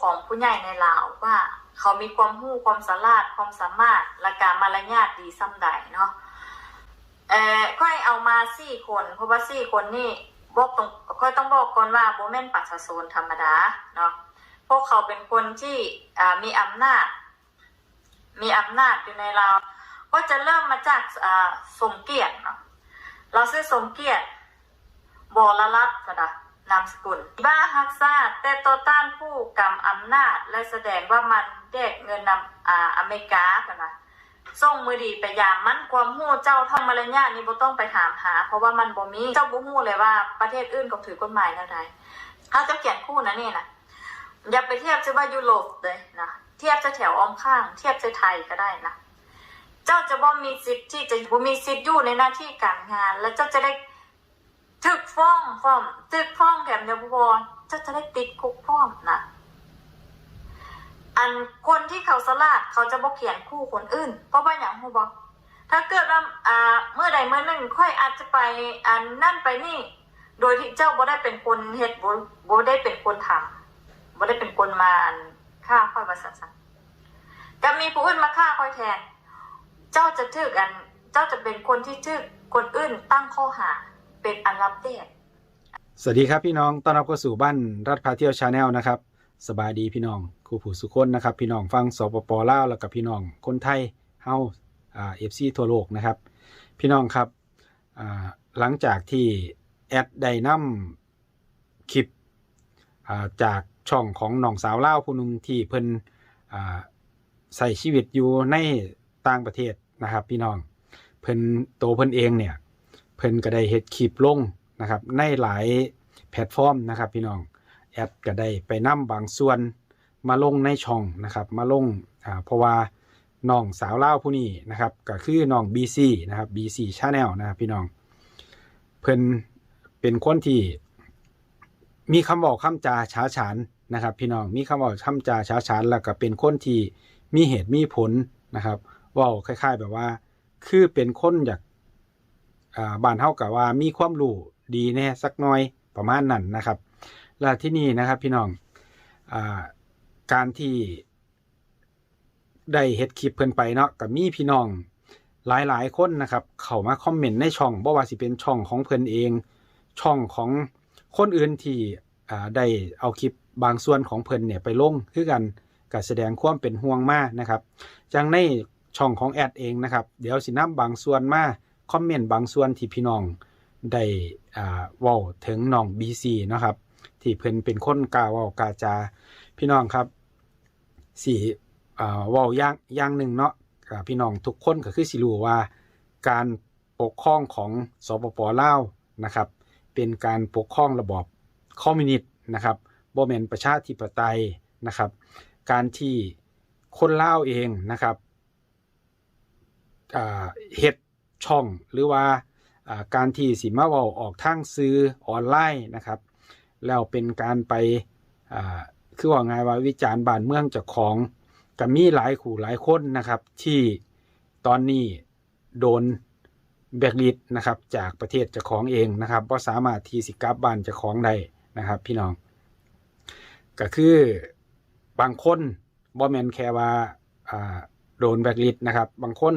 ของผู้ใหญ่ในลาวว่า เขามีความรู้ความสามารถความสามารถและการมารยาทดีซ้ำใดเนาะเอ่อค่อยเอามาสี่คนเพราะว่าสี่คนนี่บอกตรงค่อยต้องบอกก่อนว่าโบแม่นประชาชนธรรมดาเนาะพวกเขาเป็นคนที่มีอำนาจ มีอำนาจอยู่ในลาวก็จะเริ่มมาจากสมเกียรติเนาะเราซื้อสมเกียรติบรรัตน์ก็ได้ นามสกุลบ้าฮักซาแต่ต่อต้านผู้กำอำนาจ และแสดงว่ามันแดกเงินนำอ่าอเมริกาก็นะส่งมือดีไปยามมันความหู้เจ้าทำมารยาทนี่บ่ต้องไปถามหา เพราะว่ามันบ่มีเจ้าบ่ฮู้เลยว่าประเทศอื่นก็ถือกฎหมายแนวใดถ้าเจ้าเขียนคู่นะนี่นะอย่าไปเทียบจะว่ายุโรปเลยนะเทียบจะแถวอ้อมข้าง เทียบจะไทยก็ได้นะ เจ้าจะบ่มีสิทธิ์ที่จะบ่มีสิทธิ์อยู่ในหน้าที่การงาน และเจ้าจะได้ ถึกฟ้องฟ้องถึกฟ้องแถมเดียวพอเจ้าจะได้ติดคุกฟ้องนะอันคนที่เขาสลาดเขาจะบ่เขียนคู่คนอื่น เพราะว่าอย่างฮู้บ่ถ้าเกิดว่าอ่าเมื่อใดเมื่อหนึ่งค่อยอาจจะไปอันนั่นไปนี่ โดยที่เจ้าบ่ได้เป็นคนเฮ็ดบ่บ่ได้เป็นคนทำบ่ได้เป็นคนมาฆ่าค่อยว่าซั่นๆก็มีผู้อื่นมาฆ่าค่อยแทน เจ้าจะทึกอัน เจ้าจะเป็นคนที่ทึกคนอื่นตั้งข้อหา เป็นอันรับแรกสวัสดีครับพี่น้อง ต้อนรับเข้าสู่บ้านรัฐพาเที่ยวชาแนลนะครับสบายดีพี่น้องครูผู้สุคนนะครับ พี่น้องฟังสปปลาวแล้วกับพี่น้องคนไทยเฮาอ่าเอฟซีทั่วโลกนะครับ พี่น้องครับอ่าหลังจากที่แอดได้นำคลิปอ่าจากช่องของน้องสาวลาวผู้หนึงที่เพิ่นอ่าใส่ชีวิตอยู่ในต่างประเทศนะครับ พี่น้องเพิ่นโตเพิ่นเองเนี่ย เพิ่นก็ได้เฮ็ดคลิปลงนะครับ ในหลายแพลตฟอร์มนะครับ พี่น้องแอดก็ได้ไปนำบางส่วนมาลงในช่องนะครับ มาลงอ่าเพราะว่าน้องสาวเล่าผู้นี้นะครับ ก็คือน้อง BC นะครับ BC Channel นะครับพี่น้อง เพิ่นเป็นคนที่มีคำบอกคำจาช้าฉานนะครับ พี่น้องมีคำบอกคำจาช้าฉานแล้วก็เป็นคนที่มีเหตุมีผลนะครับว่าคล้าย ๆ แบบว่า คือเป็นคนอยาก อ่าบ้านเฮากับว่ามีความรู้ดีแน่สักหน่อยประมาณนั้นนะครับและที่นี่นะครับพี่น้องอ่าการที่ได้เฮ็ดคลิปเพิ่นไปเนาะกับมีพี่น้องหลายๆคนนะครับ เข้ามาคอมเมนต์ในช่องบ่ว่าสิเป็นช่องของเพิ่นเอง ช่องของคนอื่นที่ได้เอาคลิปบางส่วนของเพิ่นเนี่ยไปลงคือกันก็แสดงความเป็นห่วงมากนะครับ จังในช่องของแอดเองนะครับ เดี๋ยวสินำบางส่วนมา คอมเมนต์บางส่วนที่พี่น้องได้อ่าเว้าถึงน้อง BC เนะครับ ที่เพิ่นเป็นคนกล้าวากาจา พี่น้องครับสิอ่ว้าอย่างอย่างหนึ่งเนาะพี่น้องทุกคนก็คือสิรู้ว่า การปกครองของสปปลาวนะครับ เป็นการปกครองระบอบคอมมิวนิสต์นะครับบ่แม่นประชาธิปไตยนะครับ การที่คนลาวเองนะครับเฮ็ด ช่อง หรือว่าการที่สิมาเว้าออกทางสื่อออนไลน์นะครับ แล้วเป็นการไปคือว่าไงว่าวิจารณ์บ้านเมืองเจ้าของก็มีหลายขู่หลายคนนะครับ ที่ตอนนี้โดนแบกลิดนะครับจากประเทศเจ้าของเองนะครับบ่สามารถที่สิกลับบ้านเจ้าของได้นะครับ พี่น้อง ก็คือบางคนบ่แมนแค่ว่าโดนแบล็คลิสต์นะครับ บางคน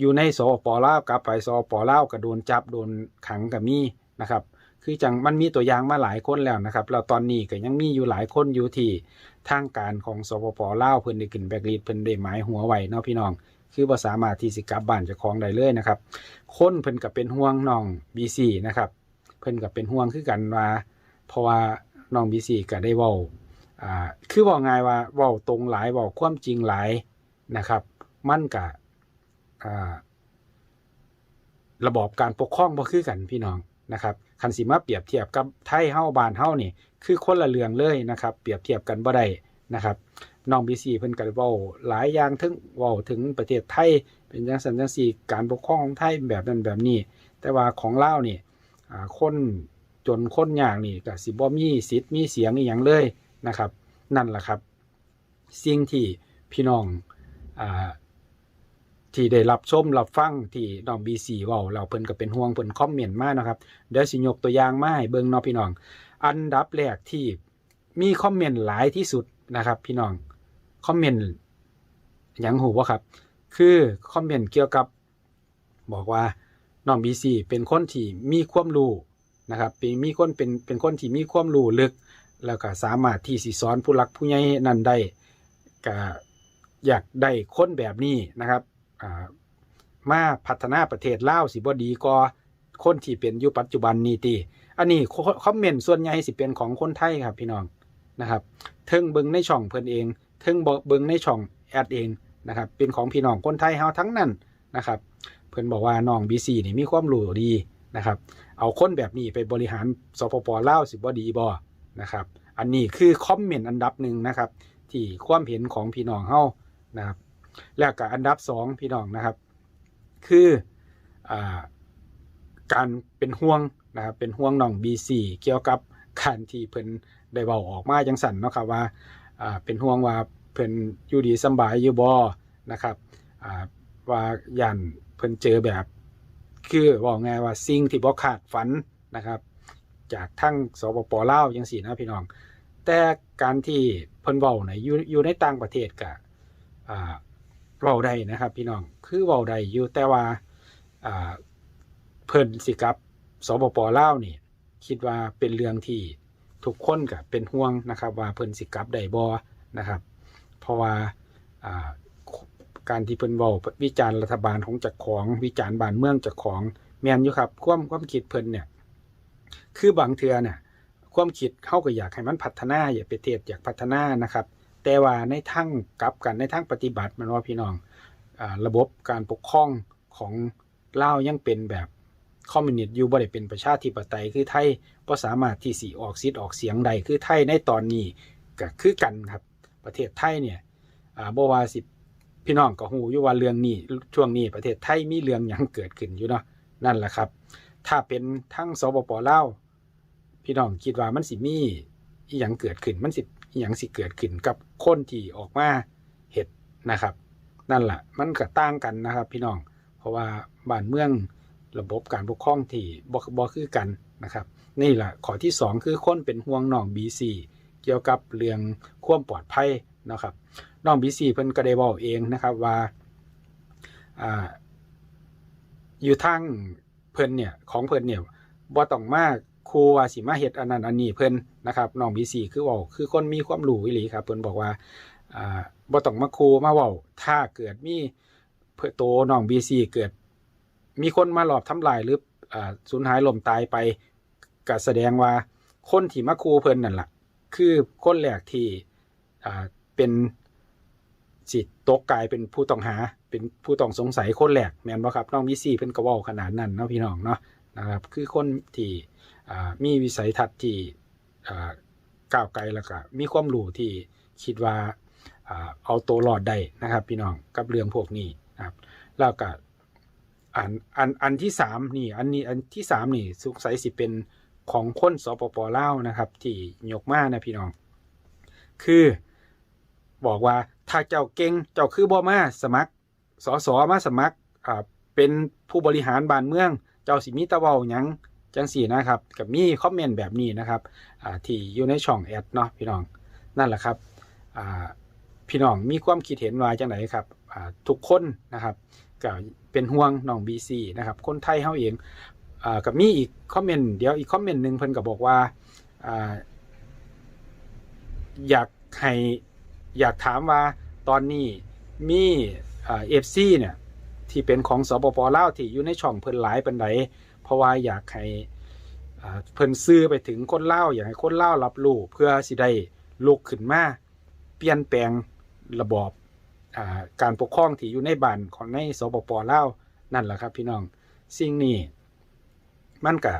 อยู่ในสปลาวกลับไปสปลาวก็โดนจับโดนขังก็มีนะครับ คือจังมันมีตัวอย่างมาหลายคนแล้วนะครับแล้วตอนนี้ก็ยังมีอยู่หลายคนอยู่ที่ทางการของสปปลาวเพิ่นได้ขึ้นแบล็คลิสต์เพิ่นได้หมายหัวไว้เนาะพี่น้อง คือบ่สามารถที่สิกลับบ้านเจ้าของได้เลยนะครับ คนเพิ่นก็เป็นห่วงน้อง BC นะครับ เพิ่นก็เป็นห่วงคือกันว่าเพราะว่าน้อง BC ก็ได้เว้าอ่าคือเว้าง่ายว่าเว้าตรงหลายเว้าความจริงหลายนะครับ มันกับ ระบอบการปกครองบ่คือกันพี่น้องนะครับคันสิมาเปรียบเทียบกับไทยเฮ้าบานเฮ้านี่คือคนละเรื่องเลยนะครับ เปรียบเทียบกันบ่ได้นะครับน้องบีซีเพิ่นก็เว้าหลายอย่างถึงเว้าถึงประเทศไทย เป็นจังซั่นจังซี่การปกครองของไทยแบบนั้นแบบนี้ แต่ว่าของเล่านี่อ่าคนจนคนยากนี่ก็สิบ่มีสิทธิ์มีเสียงอีหยังเลยนะครับ นั่นแหละครับ สิ่งที่พี่น้องอ่า ที่ได้รับชมรับฟังที่น้อง BC เว้าเราเพิ่นก็เป็นห่วงเพิ่นคอมเมนต์มานะครับเดี๋ยวสิยกตัวอย่างมาให้เบิ่งเนาะพี่น้อง อันดับแรกที่มีคอมเมนต์หลายที่สุดนะครับ พี่น้องคอมเมนต์ยังหูว่าครับ คือคอมเมนต์เกี่ยวกับ บอกว่าน้องบีซีเป็นคนที่มีความรู้นะครับเป็นมีคนเป็นเป็นคนที่มีความรู้ลึก แล้วก็สามารถที่สิสอนผู้หลักผู้ใหญ่นั้นได้ก็อยากได้คนแบบนี้นะครับ มาพัฒนาประเทศลาวสิบ่ดีก็คนที่เป็นอยู่ปัจจุบันนี้ติอันนี้คอมเมนต์ส่วนใหญ่สิเป็นของคนไทยครับพี่น้องนะครับเทิงเบิงในช่องเพิ่นเองเทิงบ่เบิงในช่องแอดเองนะครับเป็นของพี่น้องคนไทยเฮาทั้งนั้นนะครับเพิ่นบอกว่าน้อง BC นี่มีความรู้ดีนะครับเอาคนแบบนี้ไปบริหารสปปลาวสิบ่ดีบ่นะครับอันนี้คือคอมเมนต์อันดับหนึ่งนะครับที่ความเห็นของพี่น้องเฮานะครับ แล้วก็อันดับสองพี่น้องนะครับ คืออการเป็นห่วงนะครับเป็นห่วงน้อง BC เกี่ยวกับการที่เพิ่นได้เว้าออกมาจังสันเนาะครับว่าเป็นห่วงว่าเพิ่นอยู่ดีสบายอยู่บ่นะครับว่าย่านเพิ่นเจอแบบ คือบอกไงว่าสิ่งที่บ่คาดฝันนะครับ จากทั้งสปปลาวจังสี่นะพี่น้อง แต่การที่เพิ่นเว้าในอยู่อยู่ในต่างประเทศก็อ่า เว้าได้นะครับ พี่น้องคือเว้าได้อยู่แต่ว่าเพิ่นสิกับสปปลาวนี่คิดว่าเป็นเรื่องที่ทุกคนก็เป็นห่วงนะครับ ว่าเพิ่นสิกับได้บ่นะครับ เพราะว่าการที่เพิ่นเว้าวิจารณ์รัฐบาลของจักของวิจารณ์บ้านเมืองจักของแม่นอยู่ครับ ความความคิดเพิ่นเนี่ยคือบางเทื่อเนี่ยความคิดเขาก็อยากให้มันพัฒนา อยากปเทศอยากพัฒนานะครับ แต่ว่าในทางกลับกันในทางปฏิบัติมันว่าพี่น้องอระบบการปกครองของเล่ายังเป็นแบบคอมมิวนิสต์อยู่บ่ได้เป็นประชาธิปไตยคือไทยบ่สามารถที่สิออกสิทออกเสียงใดคือไทยในตอนนี้ก็คือกันครับ ประเทศไทยเนี่ยอ่าบ่ว่าสิพี่น้องก็ฮู้อยู่ว่าเรื่องนี้ช่วงนี้ประเทศไทยมีเรื่องหยังเกิดขึ้นอยู่เนาะนั่นแหละครับ ถ้าเป็นทั้งสปปลาพี่น้องคิดว่ามันสิมีอีหยังเกิดขึ้นมันสิอีหยังสิเกิดขึ้นกับ คนที่ออกมาเฮ็ดนะครับ นั่นแหละมันก็ต่างกันนะครับพี่น้อง เพราะว่าบ้านเมืองระบบการปกครองที่บ่บ่คือกันนะครับ นี่แหละข้อที่สองคือคนเป็นห่วงน้อง BC เกี่ยวกับเรื่องความปลอดภัยนะครับน้อง BC เพิ่นก็ได้เว้าเองนะครับว่าอ่าอยู่ทางเพิ่นเนี่ยของเพิ่นเนี่ยบ่ต้องมาครูว่าสิมาเฮ็ดอันนั้นอันนี้เพิ่น นะครับน้อง BC คือว้าคือคนมีความรู้อีหลีครับเพิ่นบอกว่าอ่าบ่ต้องมาครูมาว้าถ้าเกิดมีเพิ่นโตน้อง BC เกิด มีคนมาหลอบทำลายหรืออ่าสูญหายล่มตายไปก็แสดงว่าคนที่มาครูเพิ่นนั่นล่ะคือคนแรกที่อ่าเป็นสิตตกกลายเป็นผู้ต้องหา เป็นผู้ต้องสงสัยคนแรกแม่นบ่ครับน้องมีซี่เพิ่นก็เว้าขนาดนั้นเนาะพี่น้องเนาะนะครับ คือคนที่อ่ามีวิสัยทัศน์ที่ ก้าวไกลแล้วก็มีความรู้ที่คิดว่าเอาตัวรอดได้นะครับ พี่น้องกับเรื่องพวกนี้นะครับ แล้วก็อันอันอันที่สามนี่อันนี้อันที่สามนี่สงสัยสิเป็นของคนสปปลานะครับ ที่ยกมานะพี่น้อง คือบอกว่าถ้าเจ้าเก่งเจ้าคือบ่มาสมัครสอสอมาสมัครอ่าเป็นผู้บริหารบ้านเมือง เจ้าสิมีตะเวาหยัง จังสี่นะครับกับมีคอมเมนต์แบบนี้นะครับที่อยู่ในช่องแอดเนาะพี่น้องนั่นแหละครับพี่น้องมีความคิดเห็นว่าจังไหนครับทุกคนนะครับก็เป็นห่วงน้อง BC นะครับคนไทยเฮาเองอกับมีอีกคอมเมนต์เดี๋ยวอีกคอมเมนต์หนึ่งเพิ่นก็บอกว่าอ่าอยากให้อยากถามว่าตอนนี้มีเอฟซีเนี่ยที่เป็นของสปปลาวที่อยู่ในช่องเพิ่นหลายปันได เพราะว่าอยากให้เพิ่นซื้อไปถึงคนเล่าอยากให้คนเล่ารับรู้เพื่อสิได้ลุกขึ้นมาเปลี่ยนแปลงระบอบอการปกครองที่อยู่ในบ้านของในสปปลานั่นแหละครับ พี่น้องสิ่งนี้มันก็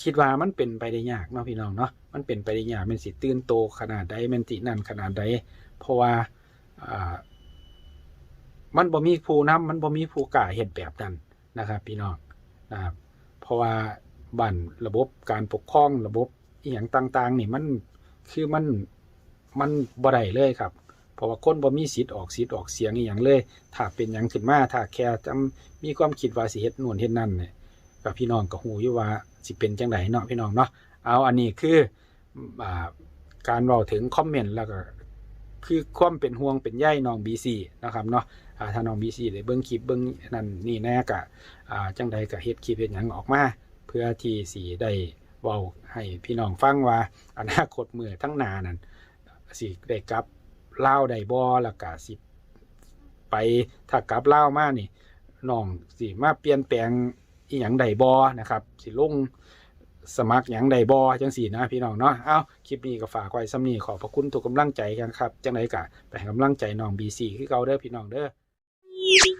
คิดว่ามันเป็นไปได้ยากเนาะพี่น้องเนาะมันเป็นไปได้ยากมันสิตื่นโตขนาดใดมันสินั่นขนาดใดเพราะว่ามันบ่มีผู้นำมันบ่มีผู้กล้าเฮ็ดแบบนั้นนะครับ พี่น้องนะครับ เพราะว่าบ้านระบบการปกครองระบบอีหยังต่าง ๆ นี่มันคือมันมันบ่ได้เลยครับ เพราะว่าคนบ่มีสิทธิ์ออกสิทธิ์ออกเสียงอีหยังเลย ถ้าเป็นหยังขึ้นมาถ้าแค่จำมีความคิดว่าสิเฮ็ดนู่นเฮ็ดนั่นเนี่ยกับพี่น้องก็หูอยู่ว่าสิเป็นจังไดเนาะพี่น้องเนาะเอาอันนี้คืออ่าการเราถึงคอมเมนต์แล้วก็คือความเป็นห่วงเป็นใยน้อง BC นะครับเนาะ ถ้าน้อง BC ได้เบิ่งคลิปเบิ่งนั่นนี่แน่ก็อ่าจังใดก็เฮ็ดคลิปเฮ็ดหยังออกมา เพื่อที่สิได้เว้าให้พี่น้องฟังว่าอนาคตมื้อทั้งนานั้นสิได้กลับเล่าได้บ่แล้วก็สิไปถ้ากลับเล่ามานี่น้องสิมาเปลี่ยนแปลงอีหยังใดบ่นะครับ สิลงสมัครหยังใดบอจังสี่นะพี่น้องเนาะเอาคลิปนี้ก็ฝากไว้ซ้ำนี้ขอพระคุณทุกกำลังใจกันครับ จังไดกะไปให้กำลังใจน้อง BC คือเก่าเด้อพี่น้องเด้อ you